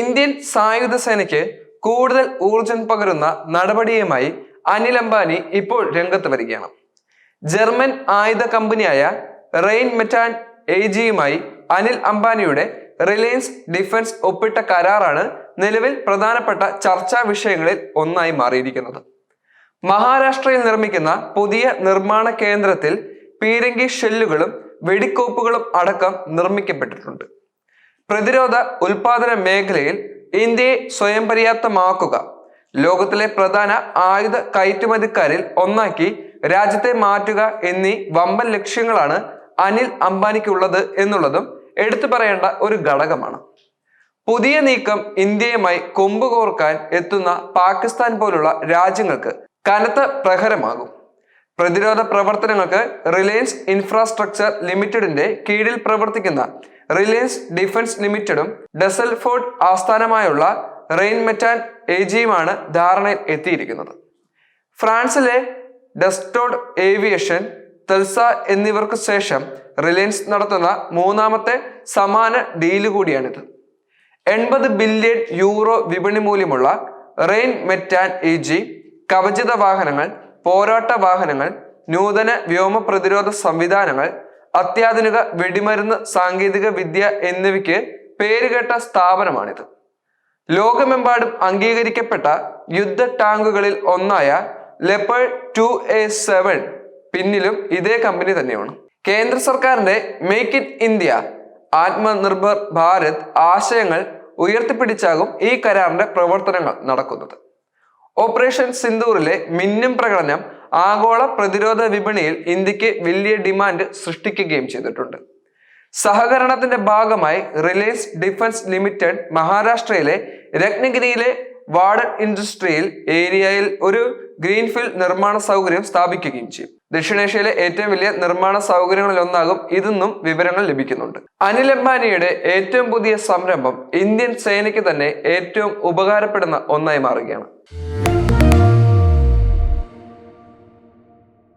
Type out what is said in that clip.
Indian സായുധ സേനയ്ക്ക് കൂടുതൽ ഊർജം പകരുന്ന നടപടിയുമായി അനിൽ അംബാനി ഇപ്പോൾ രംഗത്ത് വരികയാണ്. ജർമ്മൻ ആയുധ കമ്പനിയായ റെയിൻ മെറ്റാൻ എജിയുമായി അനിൽ അംബാനിയുടെ റിലയൻസ് ഡിഫൻസ് ഒപ്പിട്ട കരാറാണ് നിലവിൽ പ്രധാനപ്പെട്ട ചർച്ചാ വിഷയങ്ങളിൽ ഒന്നായി മാറിയിരിക്കുന്നത്. മഹാരാഷ്ട്രയിൽ നിർമ്മിക്കുന്ന പുതിയ നിർമ്മാണ കേന്ദ്രത്തിൽ പീരങ്കി ഷെല്ലുകളും വെടിക്കോപ്പുകളും അടക്കം നിർമ്മിക്കപ്പെട്ടിട്ടുണ്ട്. പ്രതിരോധ ഉൽപാദന മേഖലയിൽ ഇന്ത്യയെ സ്വയം പര്യാപ്തമാക്കുക. ലോകത്തിലെ പ്രധാന ആയുധ കയറ്റുമതിക്കാരിൽ ഒന്നാക്കി രാജ്യത്തെ മാറ്റുക എന്നീ വമ്പൻ ലക്ഷ്യങ്ങളാണ് അനിൽ അംബാനിക്കുള്ളത് എന്നുള്ളതും എടുത്തു പറയേണ്ട ഒരു ഘടകമാണ്. പുതിയ നീക്കം ഇന്ത്യയുമായി കൊമ്പുകോർക്കാൻ എത്തുന്ന പാകിസ്ഥാൻ പോലുള്ള രാജ്യങ്ങൾക്ക് കനത്ത പ്രഹരമാകും. പ്രതിരോധ പ്രവർത്തനങ്ങൾക്ക് റിലയൻസ് ഇൻഫ്രാസ്ട്രക്ചർ ലിമിറ്റഡിന്റെ കീഴിൽ പ്രവർത്തിക്കുന്ന റിലയൻസ് ഡിഫൻസ് ലിമിറ്റഡും ഡെസൽഫോർഡ് ആസ്ഥാനമായുള്ള റെയിൻ മെറ്റാൻ ഏജിയുമാണ് ധാരണയിൽ എത്തിയിരിക്കുന്നത്. ഫ്രാൻസിലെ ഡെസ്റ്റോഡ് ഏവിയേഷൻ തെൽസ എന്നിവർക്ക് ശേഷം റിലയൻസ് നടത്തുന്ന മൂന്നാമത്തെ സമാന ഡീൽ കൂടിയാണിത്. എൺപത് ബില്യൺ യൂറോ വിപണി മൂല്യമുള്ള റെയിൻ മെറ്റാൻ എ ജി കവചിത വാഹനങ്ങൾ പോരാട്ട വാഹനങ്ങൾ നൂതന വ്യോമ പ്രതിരോധ സംവിധാനങ്ങൾ അത്യാധുനിക വെടിമരുന്ന് സാങ്കേതിക വിദ്യ എന്നിവയ്ക്ക് പേരുകേട്ട സ്ഥാപനമാണിത്. ലോകമെമ്പാടും അംഗീകരിക്കപ്പെട്ട യുദ്ധ ടാങ്കുകളിൽ ഒന്നായ ലെപ്പേർഡ് ടു എ സെവൻ പിന്നിലും ഇതേ കമ്പനി തന്നെയാണ്. കേന്ദ്ര സർക്കാരിന്റെ make in India Atmanirbhar Bharat ആശയങ്ങൾ ഉയർത്തിപ്പിടിച്ചാകും ഈ കരാറിന്റെ പ്രവർത്തനങ്ങൾ നടക്കുന്നത്. ഓപ്പറേഷൻ സിന്ദൂറിലെ മിന്നും പ്രകടനം ആഗോള പ്രതിരോധ വിപണിയിൽ ഇന്ത്യയ്ക്ക് വലിയ ഡിമാൻഡ് സൃഷ്ടിക്കുകയും ചെയ്തിട്ടുണ്ട്. സഹകരണത്തിന്റെ ഭാഗമായി റിലയൻസ് ഡിഫൻസ് ലിമിറ്റഡ് മഹാരാഷ്ട്രയിലെ രത്നഗിരിയിലെ വാർഡൻ ഇൻഡസ്ട്രിയിൽ ഏരിയയിൽ ഒരു ഗ്രീൻഫീൽഡ് നിർമ്മാണ സൗകര്യം സ്ഥാപിക്കുകയും ചെയ്യും. ദക്ഷിണേഷ്യയിലെ ഏറ്റവും വലിയ നിർമ്മാണ സൗകര്യങ്ങളിൽ ഒന്നാകും ഇതെന്നും വിവരങ്ങൾ ലഭിക്കുന്നുണ്ട്. അനിൽ അംബാനിയുടെ ഏറ്റവും പുതിയ സംരംഭം ഇന്ത്യൻ സേനയ്ക്ക് തന്നെ ഏറ്റവും ഉപകാരപ്പെടുന്ന ഒന്നായി മാറുകയാണ്.